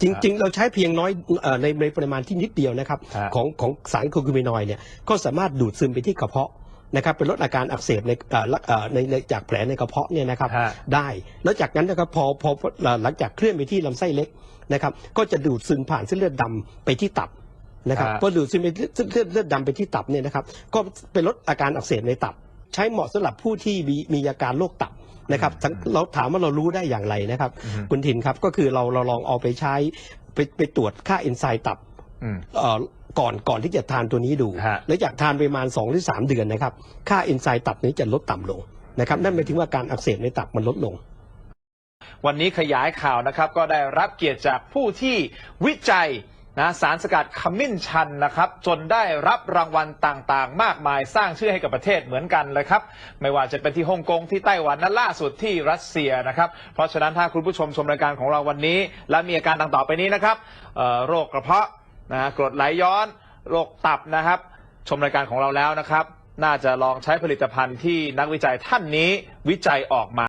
จริง ๆ เราใช้เพียงน้อยเอ่อในในปริมาณที่นิดเดียวนะครับฮะของของสารโคคูมินอยด์เนี่ยก็สามารถดูดซึมไปที่กระเพาะนะครับเป็นลดอาการอักเสบในเอ่อละเอ่อในในจากแผลในกระเพาะเนี่ยนะครับฮะได้ แล้วจากนั้นนะครับพอพอพอหลังจากเคลื่อนไปที่ลำไส้เล็กนะครับก็จะดูดซึมผ่านเส้นเลือดดำไปที่ตับนะครับฮะพอดูดซึมไปเส้นเลือดเลือดดำไปที่ตับเนี่ยนะครับก็เป็นลดอาการอักเสบในตับ ใช้เหมาะสำหรับผู้ที่มีมีอาการโรคตับ นะครับทั้งเราถามว่าเรารู้ได้อย่างไรนะครับอือฮึคุณทินครับก็คือเราเราลองเอาไปใช้ไปไปตรวจค่าเอนไซม์ตับอืมเอ่อก่อนก่อนที่จะทานตัวนี้ดูฮะแล้วจากทานไปประมาณ2หรือ3 เดือนนะครับ ค่าเอนไซม์ตับนี้จะลดต่ำลงนะครับนั่นหมายถึงว่าการอักเสบในตับมันลดลง วันนี้ขยายข่าวนะครับ ก็ได้รับเกียรติจากผู้ที่วิจัย นะสารสกัดขมิ้นชันนะครับ จนได้รับรางวัลต่างๆ มากมายสร้างชื่อให้กับประเทศเหมือนกันเลยครับ ไม่ว่าจะเป็นที่ฮ่องกงที่ไต้หวันและล่าสุดที่รัสเซียนะครับ เพราะฉะนั้นถ้าคุณผู้ชมชมรายการของเราวันนี้ และมีอาการดังต่อไปนี้นะครับโรคกระเพาะนะกรดไหลย้อนโรคตับนะครับ ชมรายการของเราแล้วนะครับ น่าจะลองใช้ผลิตภัณฑ์ที่นักวิจัยท่านนี้วิจัยออกมา